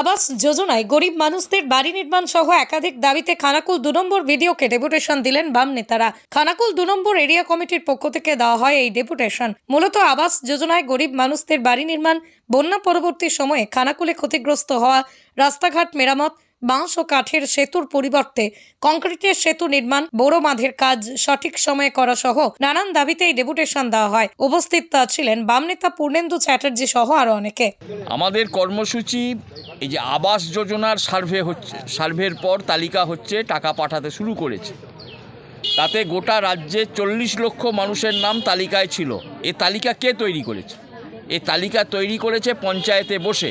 আবাস যোজনায় গরিব মানুষদের বাড়ি নির্মাণ সহ একাধিক দাবিতে খানাকুল দু নম্বর ভিডিওকে ডেপুটেশন দিলেন বাম নেতারা। খানাকুল দু নম্বর এরিয়া কমিটির পক্ষ থেকে দেওয়া হয় এই ডেপুটেশন। মূলত আবাস যোজনায় গরিব মানুষদের বাড়ি নির্মাণ, বন্যা পরবর্তী সময়ে খানাকুলে ক্ষতিগ্রস্ত হওয়া, রাস্তাঘাট মেরামত বাঁশ ও কাঠের সেতুর পরিবর্তে কংক্রিটের সেতু নির্মাণ বড় বাঁধের কাজ সঠিক সময়ে করা সহ নানান দাবিতে এই ডেপুটেশন দেওয়া হয়। উপস্থিত ছিলেন বাম নেতা পূর্ণেন্দু চ্যাটার্জি সহ আরও অনেকে। আমাদের কর্মসূচি এই যে আবাস যোজনার সার্ভে হচ্ছে, সার্ভের পর তালিকা হচ্ছে টাকা পাঠাতে শুরু করেছে। তাতে গোটা রাজ্যে চল্লিশ লক্ষ মানুষের নাম তালিকায় ছিল। এ তালিকা কে তৈরি করেছে? এ তালিকা তৈরি করেছে পঞ্চায়েতে বসে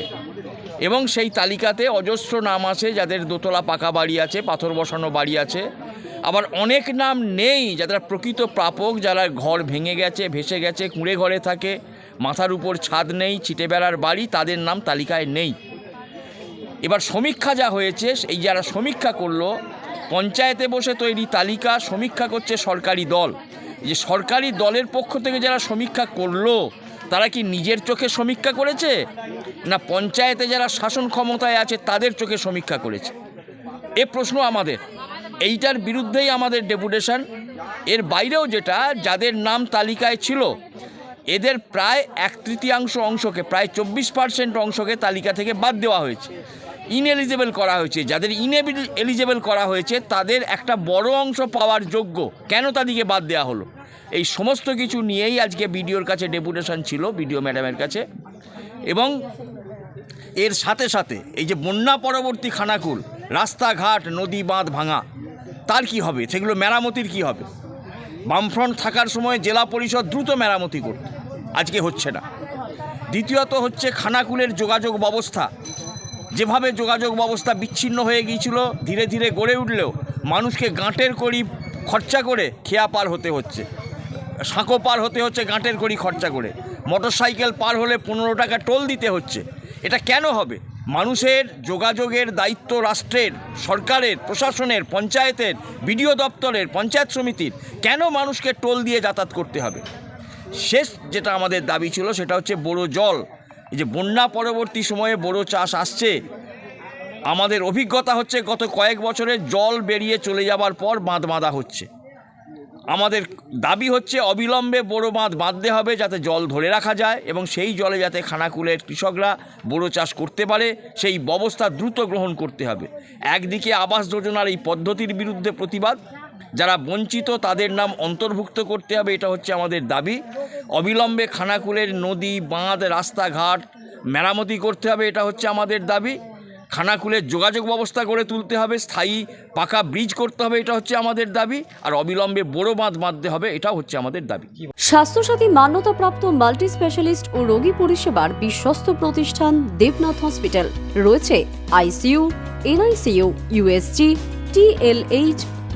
এবং সেই তালিকাতে অজস্র নাম আছে যাদের দোতলা পাকা বাড়ি আছে, পাথর বসানো বাড়ি আছে। আবার অনেক নাম নেই যারা প্রকৃত প্রাপক, যারা ঘর ভেঙে গেছে, ভেসে গেছে, কুঁড়ে ঘরে থাকে, মাথার উপর ছাদ নেই, ছিটে বেড়ার বাড়ি, তাদের নাম তালিকায় নেই। এবার সমীক্ষা যা হয়েছে, এই যারা সমীক্ষা করল, পঞ্চায়েতে বসে তৈরি তালিকা সমীক্ষা করছে সরকারি দল। যে সরকারি দলের পক্ষ থেকে যারা সমীক্ষা করল তারা কি নিজের চোখে সমীক্ষা করেছে? না পঞ্চায়েতে যারা শাসন ক্ষমতায় আছে, তাদের চোখে সমীক্ষা করেছে? এ প্রশ্ন আমাদের। এইটার বিরুদ্ধেই আমাদের ডেপুটেশন। এর বাইরেও যেটা, যাদের নাম তালিকায় ছিল, এদের প্রায় এক তৃতীয়াংশ অংশকে, প্রায় চব্বিশ পার্সেন্ট অংশকে তালিকা থেকে বাদ দেওয়া হয়েছে। ইনএলিজেবল করা হয়েছে। যাদের ইনএবিল এলিজেবল করা হয়েছে, তাদের একটা বড় অংশ পাওয়ার যোগ্য। কেন তাদেরকে বাদ দেওয়া হলো? এই সমস্ত কিছু নিয়েই আজকে বিডিওর কাছে ডেপুটেশন ছিল, বিডিও ম্যাডামের কাছে। এবং এর সাথে সাথে এই যে বন্যা পরবর্তী খানাকুল, রাস্তাঘাট, নদী বাঁধ ভাঙা, তার কি হবে? সেগুলো মেরামতির কি হবে? বামফ্রন্ট থাকার সময় জেলা পরিষদ দ্রুত মেরামতি করত। আজকে হচ্ছে না। দ্বিতীয়ত হচ্ছে খানাকুলের যোগাযোগ ব্যবস্থা। যেভাবে যোগাযোগ ব্যবস্থা বিচ্ছিন্ন হয়ে গিয়েছিল, ধীরে ধীরে গড়ে উঠলেও মানুষকে গাঁটের করি খরচা করে খেয়া পার হতে হচ্ছে। সাঁকো পার হতে হচ্ছে গাঁটের করি খরচা করে। মোটর সাইকেল পার হলে পনেরো টাকা টোল দিতে হচ্ছে। এটা কেন হবে? মানুষের যোগাযোগের দায়িত্ব রাষ্ট্রের, সরকারের, প্রশাসনের, পঞ্চায়েতের, বিডিও দপ্তরের, পঞ্চায়েত সমিতির। কেন মানুষকে টোল দিয়ে যাতায়াত করতে হবে? শেষ যেটা আমাদের দাবি ছিল সেটা হচ্ছে বড় জল। যে বন্যা পরবর্তী সময়ে বড় চাষ আসছে, আমাদের অভিজ্ঞতা হচ্ছে গত কয়েক বছরে জল বেরিয়ে চলে যাবার পর বাঁধ বাঁধা হচ্ছে। আমাদের দাবি হচ্ছে অবিলম্বে বড় বাঁধ বাঁধতে হবে যাতে জল ধরে রাখা যায় এবং সেই জলে যাতে খানাকুলের কৃষকরা বড় চাষ করতে পারে, সেই ব্যবস্থা দ্রুত গ্রহণ করতে হবে। একদিকে আবাস যোজনার এই পদ্ধতির বিরুদ্ধে প্রতিবাদ যারা বঞ্চিত তাদের নাম অন্তর্ভুক্ত করতে হবে, এটা হচ্ছে আমাদের দাবি। অবিলম্বে খানাকুলের নদী, বাঁধ, রাস্তাঘাট মেরামতি করতে হবে, এটা হচ্ছে আমাদের দাবি। খানাকুলের যোগাযোগ ব্যবস্থা গড়ে তুলতে হবে, স্থায়ী পাকা ব্রিজ করতে হবে, এটা হচ্ছে আমাদের দাবি। আর অবিলম্বে বড় বাঁধ বাঁধতে হবে এটা হচ্ছে আমাদের দাবি। স্বাস্থ্যসাথী মান্যতাপ্রাপ্ত মাল্টি স্পেশালিস্ট ও রোগী পরিষেবার বিশ্বস্ত প্রতিষ্ঠান দেবনাথ হসপিটাল। রয়েছে ICU, NICU, USG, TLH